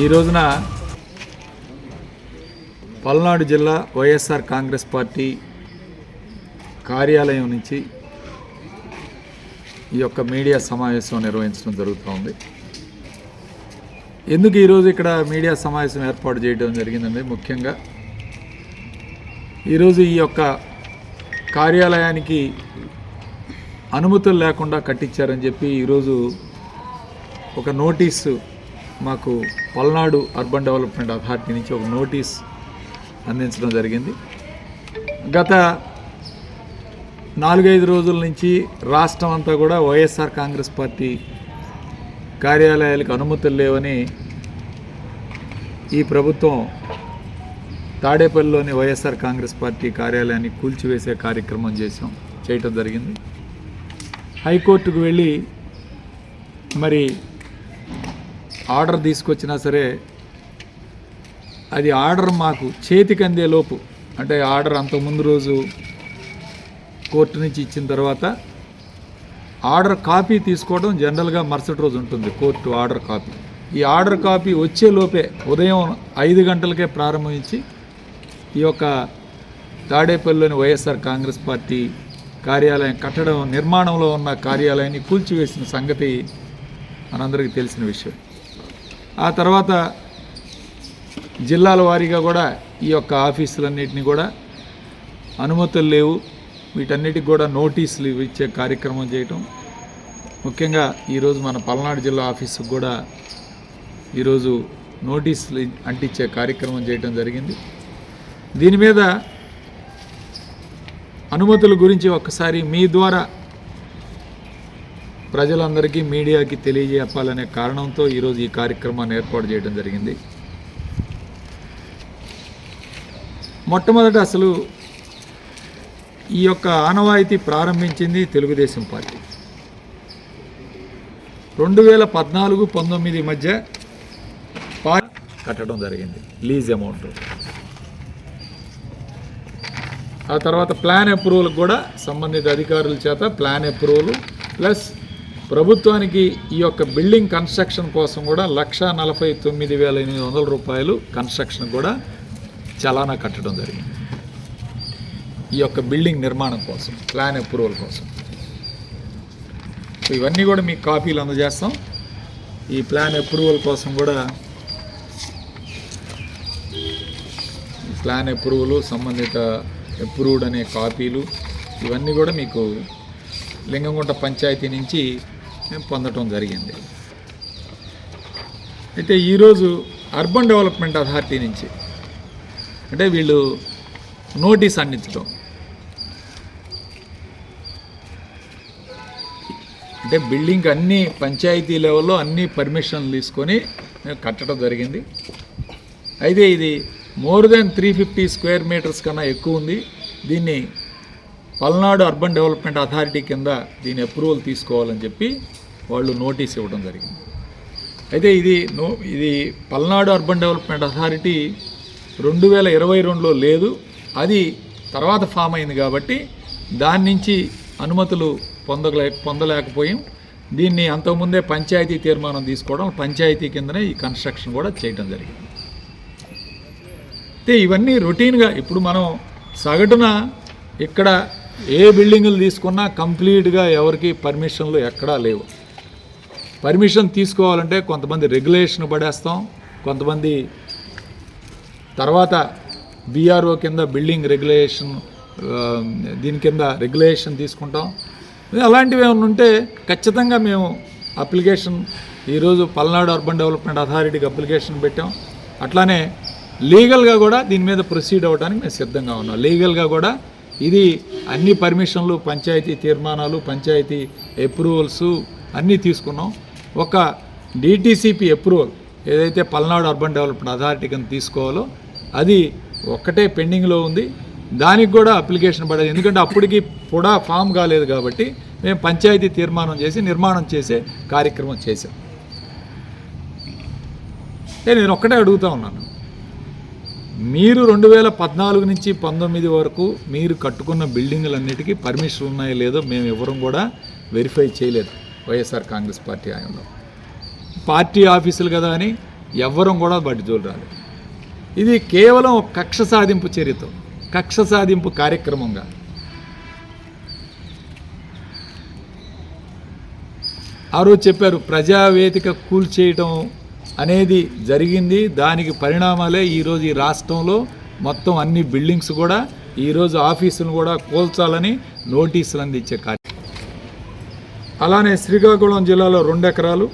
ఈ రోజున పల్నాడు జిల్లా వైఎస్ఆర్ కాంగ్రెస్ పార్టీ కార్యాలయం నుంచి ఈ యొక్క మీడియా సమావేశం నిర్వహించడం జరుగుతూ ఉంది. ఎందుకు ఈరోజు ఇక్కడ మీడియా సమావేశం ఏర్పాటు చేయడం జరిగిందండి? ముఖ్యంగా ఈరోజు ఈ యొక్క కార్యాలయానికి అనుమతులు లేకుండా కట్టించారని చెప్పి ఈరోజు ఒక నోటీసు మాకు పల్నాడు అర్బన్ డెవలప్మెంట్ అథారిటీ నుంచి ఒక నోటీస్ అందించడం జరిగింది. గత నాలుగైదు రోజుల నుంచి రాష్ట్రం అంతా కూడా వైఎస్ఆర్ కాంగ్రెస్ పార్టీ కార్యాలయాలకు అనుమతులు లేవని ఈ ప్రభుత్వం తాడేపల్లిలోని వైఎస్ఆర్ కాంగ్రెస్ పార్టీ కార్యాలయాన్ని కూల్చివేసే కార్యక్రమం చేసాం చేయటం జరిగింది. హైకోర్టుకు వెళ్ళి మరి ఆర్డర్ తీసుకొచ్చినా సరే అది ఆర్డర్ మాకు చేతికి అందే లోపు. అంటే ఆర్డర్ అంత ముందు రోజు కోర్టు నుంచి ఇచ్చిన తర్వాత ఆర్డర్ కాపీ తీసుకోవడం జనరల్గా మరుసటి రోజు ఉంటుంది కోర్టు ఆర్డర్ కాపీ. ఈ ఆర్డర్ కాపీ వచ్చే లోపే ఉదయం ఐదు గంటలకే ప్రారంభించి ఈ యొక్క తాడేపల్లిలోని వైఎస్ఆర్ కాంగ్రెస్ పార్టీ కార్యాలయం కట్టడం నిర్మాణంలో ఉన్న కార్యాలయాన్ని కూల్చివేసిన సంగతి మనందరికీ తెలిసిన విషయం. ఆ తర్వాత జిల్లాల వారీగా కూడా ఈ యొక్క ఆఫీసులన్నింటినీ కూడా అనుమతులు లేవు. వీటన్నిటికి కూడా నోటీసులు ఇచ్చే కార్యక్రమం చేయటం. ముఖ్యంగా ఈరోజు మన పల్నాడు జిల్లా ఆఫీసుకు కూడా ఈరోజు నోటీసులు అంటించే కార్యక్రమం చేయటం జరిగింది. దీని మీద అనుమతుల గురించి ఒక్కసారి మీ ద్వారా ప్రజలందరికీ మీడియాకి తెలియజేపాలనే కారణంతో ఈరోజు ఈ కార్యక్రమాన్ని ఏర్పాటు చేయడం జరిగింది. మొట్టమొదట అసలు ఈ యొక్క ఆనవాయితీ ప్రారంభించింది తెలుగుదేశం పార్టీ. రెండు వేల పద్నాలుగు పంతొమ్మిది మధ్య పార్టీ కట్టడం జరిగింది లీజ్ అమౌంట్. ఆ తర్వాత ప్లాన్ అప్రూవల్ కూడా సంబంధిత అధికారుల చేత ప్లాన్ అప్రూవల్ ప్లస్ ప్రభుత్వానికి ఈ యొక్క బిల్డింగ్ కన్స్ట్రక్షన్ కోసం కూడా లక్ష నలభై తొమ్మిది వేల ఎనిమిది వందల రూపాయలు కన్స్ట్రక్షన్ కూడా చలానా కట్టడం జరిగింది. ఈ యొక్క బిల్డింగ్ నిర్మాణం కోసం ప్లాన్ అప్రూవల్ కోసం. సో ఇవన్నీ కూడా మీకు కాపీలు అందజేస్తాం. ఈ ప్లాన్ అప్రూవల్ కోసం కూడా ప్లాన్ అప్రూవల్ సంబంధిత అప్రూవ్డ్ అనే కాపీలు ఇవన్నీ కూడా మీకు లింగంగుంట పంచాయతీ నుంచి మేము పొందటం జరిగింది. అయితే ఈరోజు అర్బన్ డెవలప్మెంట్ అథారిటీ నుంచి అంటే వీళ్ళు నోటీస్ అందించడం. అంటే బిల్డింగ్ అన్ని పంచాయతీ లెవెల్లో అన్ని పర్మిషన్లు తీసుకొని మేము కట్టడం జరిగింది. అయితే ఇది more than three fifty square metres కన్నా ఎక్కువ ఉంది. దీన్ని పల్నాడు అర్బన్ డెవలప్మెంట్ అథారిటీ కింద దీని అప్రూవల్ తీసుకోవాలని చెప్పి వాళ్ళు నోటీస్ ఇవ్వడం జరిగింది. అయితే ఇది నో ఇది పల్నాడు అర్బన్ డెవలప్మెంట్ అథారిటీ రెండు వేల ఇరవై రెండులో లేదు. అది తర్వాత ఫామ్ అయింది కాబట్టి దాని నుంచి అనుమతులు పొందలే పొందలేకపోయాం. దీన్ని అంతకుముందే పంచాయతీ తీర్మానం తీసుకోవడం పంచాయతీ కిందనే ఈ కన్స్ట్రక్షన్ కూడా చేయడం జరిగింది. అయితే ఇవన్నీ రొటీన్గా ఇప్పుడు మనం సగటున ఇక్కడ ఏ బిల్డింగులు తీసుకున్నా కంప్లీట్గా ఎవరికి పర్మిషన్లు ఎక్కడా లేవు. పర్మిషన్ తీసుకోవాలంటే కొంతమంది రెగ్యులేషన్ పడేస్తాం కొంతమంది తర్వాత బీఆర్ఓ కింద బిల్డింగ్ రెగ్యులేషన్ దీని కింద రెగ్యులేషన్ తీసుకుంటాం. అలాంటివి ఏమైనా ఉంటే ఖచ్చితంగా మేము అప్లికేషన్ ఈరోజు పల్నాడు అర్బన్ డెవలప్మెంట్ అథారిటీకి అప్లికేషన్ పెట్టాం. అట్లానే లీగల్గా కూడా దీని మీద ప్రొసీడ్ అవ్వడానికి మేము సిద్ధంగా ఉన్నాం. లీగల్గా కూడా ఇది అన్ని పర్మిషన్లు పంచాయతీ తీర్మానాలు పంచాయతీ అప్రూవల్స్ అన్నీ తీసుకున్నాం. ఒక డిటీసీపీ అప్రూవల్ ఏదైతే పల్నాడు అర్బన్ డెవలప్మెంట్ అథారిటీ కింద తీసుకోవాలో అది ఒక్కటే పెండింగ్లో ఉంది. దానికి కూడా అప్లికేషన్ పడేది. ఎందుకంటే అప్పటికి కూడా ఫామ్ కాలేదు కాబట్టి మేము పంచాయతీ తీర్మానం చేసి నిర్మాణం చేసే కార్యక్రమం చేశాం. నేను ఒక్కటే అడుగుతా ఉన్నాను. మీరు రెండు వేల పద్నాలుగు నుంచి పంతొమ్మిది వరకు మీరు కట్టుకున్న బిల్డింగులన్నిటికీ పర్మిషన్ ఉన్నాయో లేదో మేము ఎవరం కూడా వెరిఫై చేయలేదు. వైఎస్ఆర్ కాంగ్రెస్ పార్టీ హయాంలో. పార్టీ ఆఫీసులు కదా అని ఎవ్వరం కూడా బట్టి రాలేదు. ఇది కేవలం కక్ష సాధింపు చర్యతో కక్ష సాధింపు కార్యక్రమంగా. ఆ రోజు చెప్పారు ప్రజావేదిక కూల్చేయటం అనేది జరిగింది దానికి పరిణామాలే ఈరోజు ఈ రాష్ట్రంలో మొత్తం అన్ని బిల్డింగ్స్ కూడా ఈరోజు ఆఫీసులు కూడా కూల్చాలని నోటీసులు అందించే కార్యక్రమం. అలానే శ్రీకాకుళం జిల్లాలో రెండు ఎకరాలు.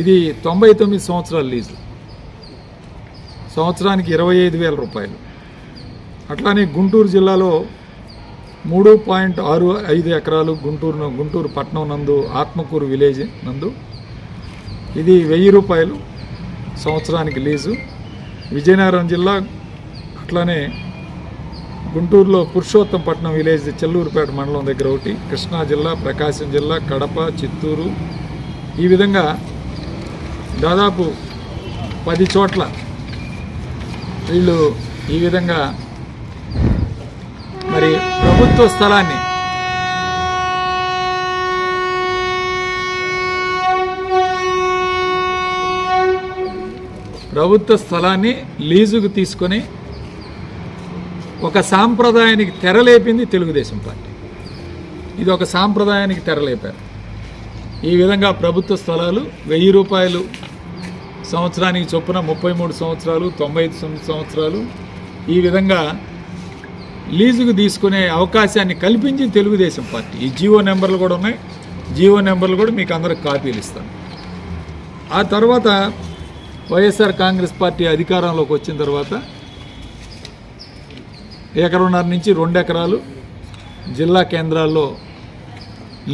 ఇది తొంభై తొమ్మిది సంవత్సరాల లీజు. సంవత్సరానికి ఇరవై ఐదు వేల రూపాయలు. అట్లానే గుంటూరు జిల్లాలో మూడు పాయింట్ ఆరు ఐదు ఎకరాలు గుంటూరు గుంటూరు పట్టణం నందు ఆత్మకూరు విలేజ్ నందు. ఇది వెయ్యి రూపాయలు సంవత్సరానికి లీజు. విజయనగరం జిల్లా అట్లానే గుంటూరులో పురుషోత్తంపట్నం విలేజ్ చెల్లూరుపేట మండలం దగ్గర ఒకటి కృష్ణా జిల్లా ప్రకాశం జిల్లా కడప చిత్తూరు. ఈ విధంగా దాదాపు పది చోట్ల వీళ్ళు ఈ విధంగా మరి ప్రభుత్వ స్థలాన్ని ప్రభుత్వ స్థలాన్ని లీజుకు తీసుకొని ఒక సాంప్రదాయానికి తెరలేపింది తెలుగుదేశం పార్టీ. ఇది ఒక సాంప్రదాయానికి తెరలేపారు. ఈ విధంగా ప్రభుత్వ స్థలాలు వెయ్యి రూపాయలు సంవత్సరానికి చొప్పున ముప్పై మూడు సంవత్సరాలు తొంభై ఐదు సంవత్సరాలు ఈ విధంగా లీజుకు తీసుకునే అవకాశాన్ని కల్పించి తెలుగుదేశం పార్టీ. ఈ జియో నెంబర్లు కూడా ఉన్నాయి. జియో నెంబర్లు కూడా మీకు అందరికి కాపీలు ఇస్తాను. ఆ తర్వాత వైఎస్ఆర్ కాంగ్రెస్ పార్టీ అధికారంలోకి వచ్చిన తర్వాత ఎకరన్నర నుంచి రెండు ఎకరాలు జిల్లా కేంద్రాల్లో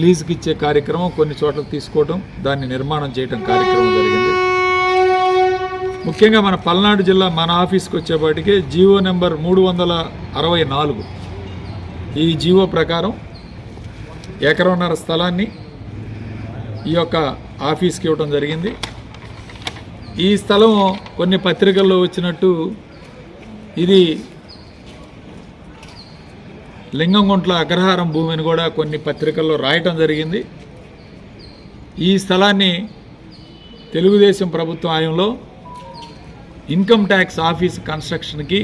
లీజుకి ఇచ్చే కార్యక్రమం కొన్ని చోట్ల తీసుకోవడం దాన్ని నిర్మాణం చేయడం కార్యక్రమం జరిగింది. ముఖ్యంగా మన పల్నాడు జిల్లా మన ఆఫీస్కి వచ్చేపాటికే జీవో నెంబర్ మూడు వందల అరవై నాలుగు. ఈ జీవో ప్రకారం ఎకరన్నర స్థలాన్ని ఈ యొక్క ఆఫీస్కి ఇవ్వడం జరిగింది. ఈ స్థలం కొన్ని పత్రికల్లో వచ్చినట్టు ఇది లింగంగుంట్ల అగ్రహారం భూమిని కూడా కొన్ని పత్రికల్లో రాయటం జరిగింది. ఈ స్థలాన్ని తెలుగుదేశం ప్రభుత్వ ఆయంలో ఇన్కమ్ ట్యాక్స్ ఆఫీస్ కన్స్ట్రక్షన్కి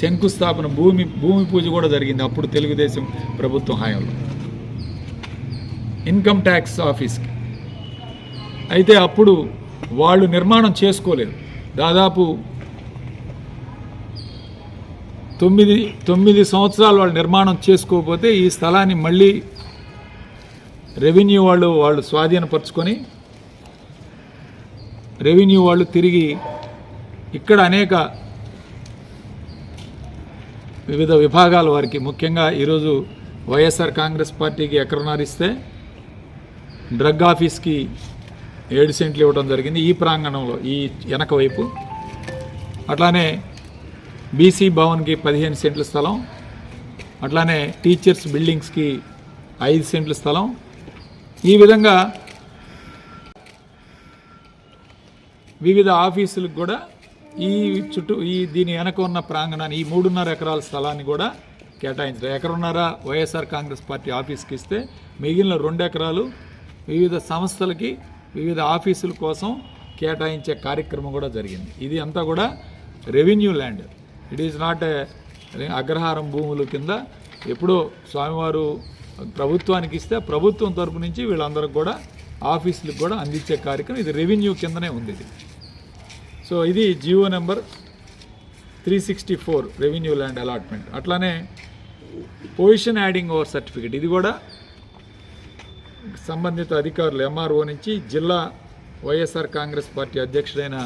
శంకుస్థాపన భూమి భూమి పూజ కూడా జరిగింది అప్పుడు తెలుగుదేశం ప్రభుత్వం హాయంలో ఇన్కమ్ ట్యాక్స్ ఆఫీస్కి. అయితే అప్పుడు వాళ్ళు నిర్మాణం చేసుకోలేదు. దాదాపు తొమ్మిది తొమ్మిది సంవత్సరాలు వాళ్ళు నిర్మాణం చేసుకోకపోతే ఈ స్థలాన్ని మళ్ళీ రెవెన్యూ వాళ్ళు వాళ్ళు స్వాధీనపరుచుకొని రెవెన్యూ వాళ్ళు తిరిగి ఇక్కడ అనేక వివిధ విభాగాల వారికి ముఖ్యంగా ఈరోజు వైఎస్ఆర్ కాంగ్రెస్ పార్టీకి ఎకరన్నర ఇస్తే డ్రగ్ ఆఫీస్కి ఏడు సెంట్లు ఇవ్వడం జరిగింది ఈ ప్రాంగణంలో ఈ వెనక వైపు. అట్లానే బీసీ భవన్కి పదిహేను సెంట్ల స్థలం అట్లానే టీచర్స్ బిల్డింగ్స్కి ఐదు సెంట్ల స్థలం. ఈ విధంగా వివిధ ఆఫీసులకు కూడా ఈ చుట్టూ ఈ దీని వెనక ఉన్న ప్రాంగణాన్ని ఈ మూడున్నర ఎకరాల స్థలాన్ని కూడా కేటాయించారు ఎకరన్నర వైఎస్ఆర్ కాంగ్రెస్ పార్టీ ఆఫీస్కి ఇస్తే మిగిలిన రెండు ఎకరాలు వివిధ సంస్థలకి వివిధ ఆఫీసుల కోసం కేటాయించే కార్యక్రమం కూడా జరిగింది. ఇది అంతా కూడా revenue land. It is not a అగ్రహారం భూముల కింద ఎప్పుడో స్వామివారు ప్రభుత్వానికి ఇస్తే ప్రభుత్వం తరపు నుంచి వీళ్ళందరికి కూడా ఆఫీసులకు కూడా అందించే కార్యక్రమం ఇది రెవెన్యూ కిందనే ఉంది ఇది. సో ఇది GO number three sixty four revenue land allotment. అట్లానే పొజిషన్ యాడింగ్ ఓవర్ సర్టిఫికేట్. ఇది కూడా సంబంధిత అధికారులు ఎంఆర్ఓ నుంచి జిల్లా వైఎస్ఆర్ కాంగ్రెస్ పార్టీ అధ్యక్షుడైన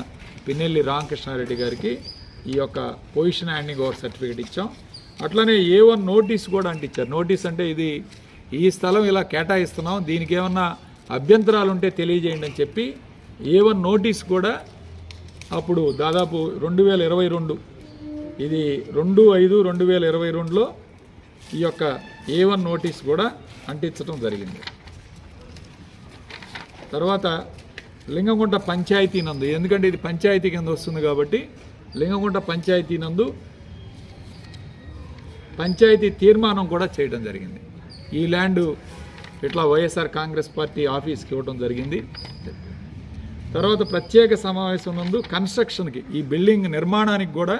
పిన్నెల్లి రామకృష్ణారెడ్డి గారికి ఈ యొక్క పొజిషన్ హ్యాండింగ్ ఓవర్ సర్టిఫికేట్ ఇచ్చాం. అట్లనే ఏ వన్ నోటీస్ కూడా అంటిచ్చారు నోటీస్ అంటే ఇది ఈ స్థలం ఇలా కేటాయిస్తున్నాం. దీనికి ఏమన్నా అభ్యంతరాలు ఉంటే తెలియజేయండి అని చెప్పి ఏ వన్ నోటీస్ కూడా అప్పుడు దాదాపు రెండు వేల ఇరవై రెండు ఇది రెండు ఐదు రెండు వేల ఇరవై రెండులో ఈ యొక్క ఏ వన్ నోటీస్ కూడా అంటించడం జరిగింది. తర్వాత లింగంగుంట పంచాయతీ నందు ఎందుకంటే ఇది పంచాయతీ కింద వస్తుంది కాబట్టి లింగంగుంట పంచాయతీ నందు పంచాయతీ తీర్మానం కూడా చేయడం జరిగింది. ఈ ల్యాండ్ ఇట్లా వైఎస్ఆర్ కాంగ్రెస్ పార్టీ ఆఫీస్కి ఇవ్వడం జరిగింది. తర్వాత ప్రత్యేక సమావేశం నందు కన్స్ట్రక్షన్కి ఈ బిల్డింగ్ నిర్మాణానికి కూడా